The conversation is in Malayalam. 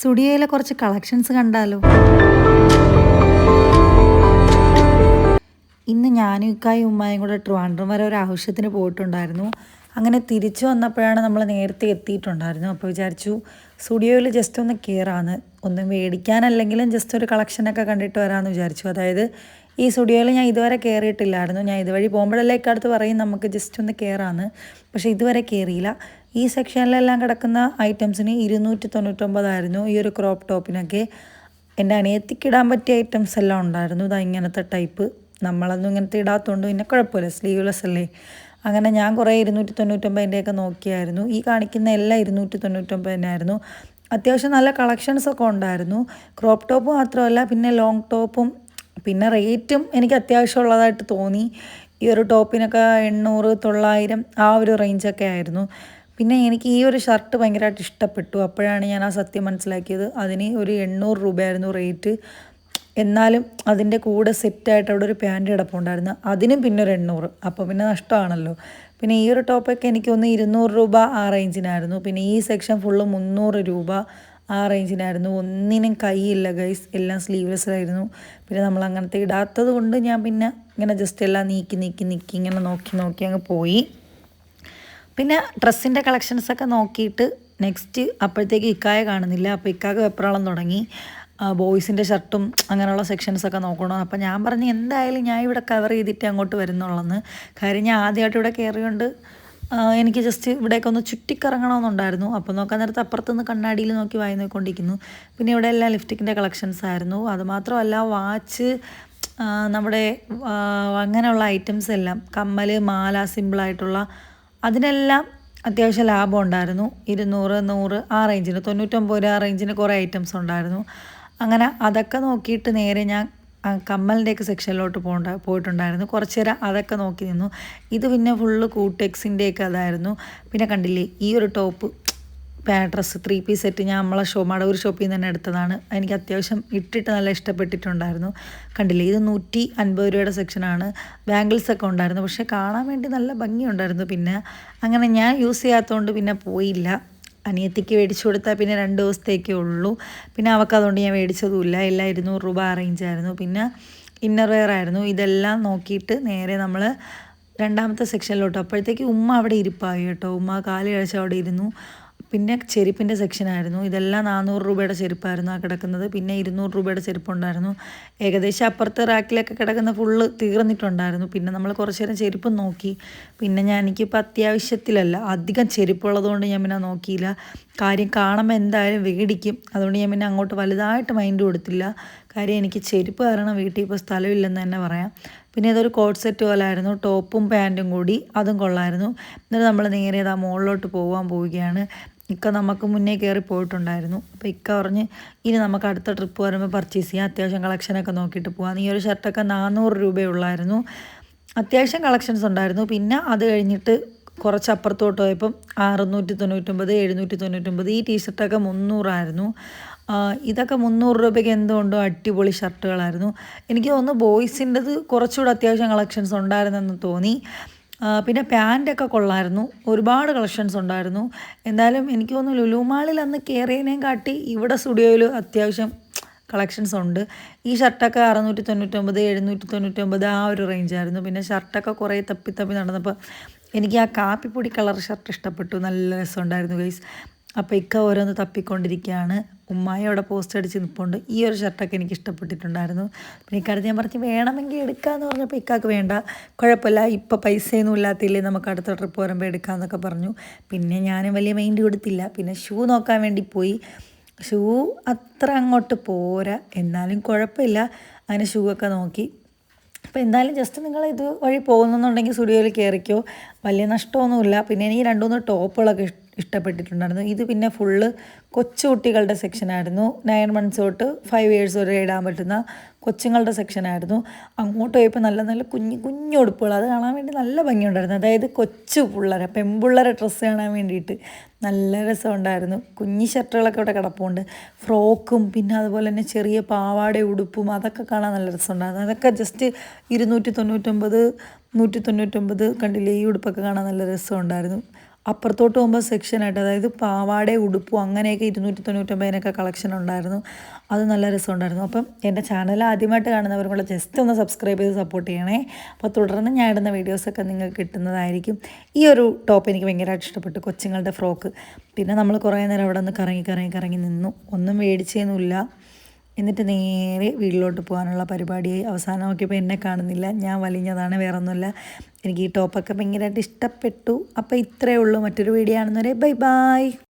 സ്റ്റുഡിയോയിലെ കുറച്ച് കളക്ഷൻസ് കണ്ടാലോ? ഇന്ന് ഞാനും ഇക്കായും ഉമ്മായും കൂടെ ട്രിവാൻഡ്രം വരെ ഒരു ആവശ്യത്തിന് പോയിട്ടുണ്ടായിരുന്നു. അങ്ങനെ തിരിച്ചു വന്നപ്പോഴാണ് നമ്മൾ നേരത്തെ എത്തിയിട്ടുണ്ടായിരുന്നു. അപ്പോൾ വിചാരിച്ചു സ്റ്റുഡിയോയിൽ ജസ്റ്റ് ഒന്ന് കയറാന്ന് ഒന്നും മേടിക്കാനല്ലെങ്കിലും ജസ്റ്റ് ഒരു കളക്ഷനൊക്കെ കണ്ടിട്ട് വരാമെന്ന് വിചാരിച്ചു. അതായത് ഈ സ്റ്റുഡിയോയിൽ ഞാൻ ഇതുവരെ കയറിയിട്ടില്ലായിരുന്നു ഞാൻ ഇതുവഴി പോകുമ്പോഴല്ലേ ഇക്കടുത്ത് പറയും നമുക്ക് ജസ്റ്റ് ഒന്ന് കയറാമെന്ന് പക്ഷേ ഇതുവരെ കയറിയില്ല ഈ സെക്ഷനിലെല്ലാം കിടക്കുന്ന ഐറ്റംസിന് ഇരുന്നൂറ്റി തൊണ്ണൂറ്റൊമ്പതായിരുന്നു ഈ ഒരു ക്രോപ്പ് ടോപ്പിനൊക്കെ എന്റെ അനിയത്തിക്കിടാൻ പറ്റിയ ഐറ്റംസ് എല്ലാം ഉണ്ടായിരുന്നു. ഇതാ ഇങ്ങനത്തെ ടൈപ്പ്. നമ്മളൊന്നും ഇങ്ങനത്തെ ഇടാത്തതുകൊണ്ട് പിന്നെ കുഴപ്പമില്ല. സ്ലീവ്ലെസ് അല്ലേ? അങ്ങനെ ഞാൻ കുറേ ഇരുന്നൂറ്റി തൊണ്ണൂറ്റൊമ്പതിന്റെയൊക്കെ നോക്കിയായിരുന്നു. ഈ കാണിക്കുന്ന എല്ലാം ഇരുന്നൂറ്റി തൊണ്ണൂറ്റൊമ്പതിനായിരുന്നു അത്യാവശ്യം നല്ല കളക്ഷൻസ് ഒക്കെ ഉണ്ടായിരുന്നു. ക്രോപ്പ് ടോപ്പ് മാത്രമല്ല പിന്നെ ലോങ് ടോപ്പും പിന്നെ റേറ്റും എനിക്ക് അത്യാവശ്യമുള്ളതായിട്ട് തോന്നി. ഈ ഒരു ടോപ്പിനൊക്കെ എണ്ണൂറ് തൊള്ളായിരം ആ ഒരു റേഞ്ചൊക്കെ ആയിരുന്നു. പിന്നെ എനിക്ക് ഈ ഒരു ഷർട്ട് ഭയങ്കരമായിട്ട് ഇഷ്ടപ്പെട്ടു. അപ്പോഴാണ് ഞാൻ ആ സത്യം മനസ്സിലാക്കിയത്. അതിന് ഒരു എണ്ണൂറ് രൂപയായിരുന്നു റേറ്റ്. എന്നാലും അതിന്റെ കൂടെ സെറ്റായിട്ട് അവിടെ ഒരു പാന്റ് കിടപ്പുണ്ടായിരുന്നു. അതിനും പിന്നെ ഒരു എണ്ണൂറ്. അപ്പോൾ പിന്നെ നഷ്ടമാണല്ലോ. പിന്നെ ഈ ഒരു ടോപ്പൊക്കെ എനിക്കൊന്ന് ഇരുന്നൂറ് രൂപ ആ റേഞ്ചിനായിരുന്നു. പിന്നെ ഈ സെക്ഷൻ ഫുള്ള് മുന്നൂറ് രൂപ ആ റേഞ്ചിനായിരുന്നു. ഒന്നിനും കൈയില്ല ഗൈസ്. എല്ലാം സ്ലീവ്ലെസ് ആയിരുന്നു പിന്നെ നമ്മൾ അങ്ങനത്തെ ഇടാത്തത് കൊണ്ട് ഞാൻ പിന്നെ ഇങ്ങനെ ജസ്റ്റ് എല്ലാം നീക്കി നീക്കി നീക്കി ഇങ്ങനെ നോക്കി നോക്കി അങ്ങ് പോയി. പിന്നെ ഡ്രസ്സിന്റെ കളക്ഷൻസൊക്കെ നോക്കിയിട്ട് നെക്സ്റ്റ് അപ്പോഴത്തേക്ക് ഇക്കായ കാണുന്നില്ല. അപ്പോൾ ഇക്കായ വെപ്രാളം തുടങ്ങി. ബോയ്സിന്റെ ഷർട്ടും അങ്ങനെയുള്ള സെക്ഷൻസൊക്കെ നോക്കണം. അപ്പോൾ ഞാൻ പറഞ്ഞു എന്തായാലും ഞാൻ ഇവിടെ കവർ ചെയ്തിട്ട് അങ്ങോട്ട് വരുന്നുള്ളെന്ന്. കാര്യം ഞാൻ ആദ്യമായിട്ട് ഇവിടെ കയറിയുണ്ട് എനിക്ക് ജസ്റ്റ് ഇവിടെയൊക്കെ ഒന്ന് ചുറ്റിക്കറങ്ങണമെന്നുണ്ടായിരുന്നു അപ്പോൾ നോക്കാൻ നേരത്ത് അപ്പുറത്തുനിന്ന് കണ്ണാടിയിൽ നോക്കി വായി നോക്കിക്കൊണ്ടിരിക്കുന്നു. പിന്നെ ഇവിടെ എല്ലാം ലിഫ്റ്റിക്കിന്റെ കളക്ഷൻസ് ആയിരുന്നു അതുമാത്രമല്ല വാച്ച് നമ്മുടെ അങ്ങനെയുള്ള ഐറ്റംസ് എല്ലാം കമ്മൽ മാല സിമ്പിളായിട്ടുള്ള അതിനെല്ലാം അത്യാവശ്യം ലാഭം ഉണ്ടായിരുന്നു ഇരുന്നൂറ് നൂറ് ആ റേഞ്ചിന് തൊണ്ണൂറ്റൊമ്പത് രൂപ ആ റേഞ്ചിന് കുറേ ഐറ്റംസ് ഉണ്ടായിരുന്നു. അങ്ങനെ അതൊക്കെ നോക്കിയിട്ട് നേരെ ഞാൻ കമ്മലിന്റെയൊക്കെ സെക്ഷനിലോട്ട് പോകണ്ട പോയിട്ടുണ്ടായിരുന്നു. കുറച്ച് നേരം അതൊക്കെ നോക്കി നിന്നു. ഇത് പിന്നെ ഫുള്ള് കൂട്ടെക്സിന്റെയൊക്കെ അതായിരുന്നു. പിന്നെ കണ്ടില്ലേ ഈ ഒരു top dress three piece set ഞാൻ നമ്മളെ ഷോ മടവൂർ ഷോപ്പിൽ നിന്ന് തന്നെ എടുത്തതാണ്. എനിക്ക് അത്യാവശ്യം ഇട്ടിട്ട് നല്ല ഇഷ്ടപ്പെട്ടിട്ടുണ്ടായിരുന്നു. കണ്ടില്ലേ? ഇത് നൂറ്റി അൻപത് രൂപയുടെ സെക്ഷനാണ് ബാംഗിൾസ് ഒക്കെ ഉണ്ടായിരുന്നു. പക്ഷേ കാണാൻ വേണ്ടി നല്ല ഭംഗിയുണ്ടായിരുന്നു പിന്നെ. അങ്ങനെ ഞാൻ യൂസ് ചെയ്യാത്തതുകൊണ്ട് പിന്നെ പോയില്ല. അനിയത്തിക്ക് മേടിച്ചു കൊടുത്താൽ പിന്നെ രണ്ട് ദിവസത്തേക്കേ ഉള്ളൂ. പിന്നെ അവൾക്ക് അതുകൊണ്ട് ഞാൻ മേടിച്ചതുമില്ല. എല്ലാം ഇരുന്നൂറ് രൂപ അറേഞ്ച് ആയിരുന്നു. പിന്നെ ഇന്നർ വെയർ ആയിരുന്നു. ഇതെല്ലാം നോക്കിയിട്ട് നേരെ നമ്മൾ രണ്ടാമത്തെ സെക്ഷനിലോട്ട് അപ്പോഴത്തേക്ക് ഉമ്മ അവിടെ ഇരിപ്പായി കേട്ടോ. ഉമ്മ കാൽ കഴിച്ച് അവിടെ ഇരുന്നു. പിന്നെ ചെരുപ്പിന്റെ സെക്ഷനായിരുന്നു ഇതെല്ലാം നാനൂറ് രൂപയുടെ ചെരുപ്പായിരുന്നു ആ കിടക്കുന്നത്. പിന്നെ ഇരുന്നൂറ് രൂപയുടെ ചെരുപ്പുണ്ടായിരുന്നു. ഏകദേശം അപ്പുറത്തെ റാക്കിലൊക്കെ കിടക്കുന്ന ഫുള്ള് തീർന്നിട്ടുണ്ടായിരുന്നു. പിന്നെ നമ്മൾ കുറച്ച് നേരം ചെരുപ്പ് നോക്കി. പിന്നെ ഞാൻ എനിക്കിപ്പോൾ അത്യാവശ്യത്തിലല്ല അധികം ചെരുപ്പുള്ളതുകൊണ്ട് ഞാൻ പിന്നെ നോക്കിയില്ല. കാര്യം കാണുമ്പോൾ എന്തായാലും വേടിക്കും. അതുകൊണ്ട് ഞാൻ പിന്നെ അങ്ങോട്ട് വലുതായിട്ട് മൈൻഡ് കൊടുത്തില്ല. കാര്യം എനിക്ക് ചെരുപ്പ് കാരണം വീട്ടിൽ ഇപ്പോൾ സ്ഥലമില്ലെന്ന് തന്നെ പറയാം. പിന്നെ ഇതൊരു കോട്ട് സെറ്റ് പോലെ ആയിരുന്നു. ടോപ്പും പാന്റും കൂടി അതും കൊള്ളായിരുന്നു. എന്നിട്ട് നമ്മൾ നേരെ ഇതാ മുകളിലോട്ട് പോകാൻ പോവുകയാണ്. ഇക്ക നമുക്ക് മുന്നേ കയറി പോയിട്ടുണ്ടായിരുന്നു. അപ്പോൾ ഇക്ക പറഞ്ഞ് ഇനി നമുക്ക് അടുത്ത ട്രിപ്പ് വരുമ്പോൾ പർച്ചേസ് ചെയ്യാം. അത്യാവശ്യം കളക്ഷനൊക്കെ നോക്കിയിട്ട് പോകാം ഈ ഒരു ഷർട്ടൊക്കെ നാനൂറ് രൂപയുള്ളായിരുന്നു അത്യാവശ്യം കളക്ഷൻസ് ഉണ്ടായിരുന്നു. പിന്നെ അത് കഴിഞ്ഞിട്ട് കുറച്ച് അപ്പുറത്തോട്ട് പോയപ്പം അറുന്നൂറ്റി തൊണ്ണൂറ്റൊമ്പത് എഴുന്നൂറ്റി തൊണ്ണൂറ്റൊമ്പത് ഈ ടീഷർട്ടൊക്കെ മുന്നൂറായിരുന്നു. ഇതൊക്കെ മുന്നൂറ് രൂപയ്ക്ക് എന്തുകൊണ്ടോ അടിപൊളി ഷർട്ടുകളായിരുന്നു. എനിക്ക് തോന്നുന്നു ബോയ്സിന്റെത് കുറച്ചുകൂടെ അത്യാവശ്യം കളക്ഷൻസ് ഉണ്ടായിരുന്നെന്ന് തോന്നി. പിന്നെ പാന്റൊക്കെ കൊള്ളായിരുന്നു. ഒരുപാട് കളക്ഷൻസ് ഉണ്ടായിരുന്നു. എന്തായാലും എനിക്ക് തോന്നുന്നു ലുലുമാളിൽ അന്ന് കയറിയതിനേയും കാട്ടി ഇവിടെ സ്റ്റുഡിയോയിൽ അത്യാവശ്യം കളക്ഷൻസ് ഉണ്ട്. ഈ ഷർട്ടൊക്കെ അറുന്നൂറ്റി തൊണ്ണൂറ്റൊമ്പത് എഴുന്നൂറ്റി തൊണ്ണൂറ്റൊമ്പത് ആ ഒരു റേഞ്ചായിരുന്നു. പിന്നെ ഷർട്ടൊക്കെ കുറേ തപ്പി തപ്പി നടന്നപ്പോൾ എനിക്ക് ആ കാപ്പിപ്പൊടി കളർ ഷർട്ട് ഇഷ്ടപ്പെട്ടു. നല്ല രസമുണ്ടായിരുന്നു ഗൈസ്. അപ്പോൾ ഇക്ക ഓരോന്ന് തപ്പിക്കൊണ്ടിരിക്കുകയാണ് ഉമ്മായി അവിടെ പോസ്റ്റ് അടിച്ച് നിൽപ്പുണ്ട് ഈ ഒരു ഷർട്ടൊക്കെ എനിക്ക് ഇഷ്ടപ്പെട്ടിട്ടുണ്ടായിരുന്നു. പിന്നെ ഇക്കാലത്ത് ഞാൻ പറഞ്ഞു വേണമെങ്കിൽ എടുക്കാമെന്ന് പറഞ്ഞപ്പോൾ ഇക്കാക്ക് വേണ്ട. കുഴപ്പമില്ല. ഇപ്പോൾ പൈസയൊന്നും ഇല്ലാത്തില്ലേ നമുക്ക് അടുത്ത ട്രിപ്പ് വരുമ്പോൾ എടുക്കാമെന്നൊക്കെ പറഞ്ഞു. പിന്നെ ഞാനും വലിയ മൈൻഡ് കൊടുത്തില്ല. പിന്നെ ഷൂ നോക്കാൻ വേണ്ടി പോയി. ഷൂ അത്ര അങ്ങോട്ട് പോരാ. എന്നാലും കുഴപ്പമില്ല. അങ്ങനെ ഷൂ ഒക്കെ നോക്കി. അപ്പോൾ എന്തായാലും ജസ്റ്റ് നിങ്ങൾ ഇത് വഴി പോകുന്നുണ്ടെങ്കിൽ സ്റ്റുഡിയോയിൽ കയറിക്കോ വലിയ നഷ്ടമൊന്നുമില്ല. പിന്നെ എനിക്ക് രണ്ടു മൂന്ന് ടോപ്പുകളൊക്കെ ഇഷ്ടപ്പെട്ടിട്ടുണ്ടായിരുന്നു. ഇത് പിന്നെ ഫുള്ള് കൊച്ചു കുട്ടികളുടെ സെക്ഷനായിരുന്നു നയൻ മന്ത്സ് തൊട്ട് ഫൈവ് ഇയേഴ്സ് വരെ ഇടാൻ പറ്റുന്ന കൊച്ചുങ്ങളുടെ സെക്ഷനായിരുന്നു അങ്ങോട്ട് പോയപ്പോൾ നല്ല നല്ല കുഞ്ഞു കുഞ്ഞു ഉടുപ്പുകൾ. അത് കാണാൻ വേണ്ടി നല്ല ഭംഗിയുണ്ടായിരുന്നു. അതായത് കൊച്ചു പിള്ളേരെ പെൺപിള്ളേരെ ഡ്രസ്സ് കാണാൻ വേണ്ടിയിട്ട് നല്ല രസമുണ്ടായിരുന്നു. കുഞ്ഞി ഷർട്ടുകളൊക്കെ ഇവിടെ കിടപ്പുണ്ട്. ഫ്രോക്കും പിന്നെ അതുപോലെ തന്നെ ചെറിയ പാവാട ഉടുപ്പും അതൊക്കെ കാണാൻ നല്ല രസമുണ്ടായിരുന്നു. അതൊക്കെ ജസ്റ്റ് ഇരുന്നൂറ്റി തൊണ്ണൂറ്റൊമ്പത് നൂറ്റി തൊണ്ണൂറ്റൊമ്പത് കണ്ടില്ലേ? ഈ ഉടുപ്പൊക്കെ കാണാൻ നല്ല രസമുണ്ടായിരുന്നു. അപ്പുറത്തോട്ട് പോകുമ്പോൾ സെക്ഷനായിട്ട് അതായത് പാവാട ഉടുപ്പും അങ്ങനെയൊക്കെ ഇരുന്നൂറ്റി തൊണ്ണൂറ്റൊമ്പതിനൊക്കെ കളക്ഷൻ ഉണ്ടായിരുന്നു. അത് നല്ല രസമുണ്ടായിരുന്നു. അപ്പം എന്റെ ചാനൽ ആദ്യമായിട്ട് കാണുന്നവരും കൂടെ ജസ്റ്റ് ഒന്ന് സബ്സ്ക്രൈബ് ചെയ്ത് സപ്പോർട്ട് ചെയ്യണേ. അപ്പോൾ തുടർന്ന് ഞാൻ ഇടുന്ന വീഡിയോസൊക്കെ നിങ്ങൾക്ക് കിട്ടുന്നതായിരിക്കും. ഈ ഒരു ടോപ്പ് എനിക്ക് ഭയങ്കരമായിട്ട് ഇഷ്ടപ്പെട്ടു കൊച്ചുങ്ങളുടെ ഫ്രോക്ക് പിന്നെ നമ്മൾ കുറേ നേരം അവിടെ നിന്ന് കറങ്ങി കറങ്ങി കറങ്ങി നിന്നു. ഒന്നും മേടിച്ചേന്നുമില്ല. എന്നിട്ട് നേരെ വീട്ടിലോട്ട് പോകാനുള്ള പരിപാടി അവസാനം നോക്കിയപ്പോൾ എന്നെ കാണുന്നില്ല. ഞാൻ വലിഞ്ഞതാണ് വേറെ ഒന്നുമില്ല എനിക്ക് ഈ ടോപ്പൊക്കെ ഭയങ്കരമായിട്ട് ഇഷ്ടപ്പെട്ടു. അപ്പോൾ ഇത്രയേ ഉള്ളൂ. മറ്റൊരു വീഡിയോ ആണെന്നവരെ ബൈ ബൈ.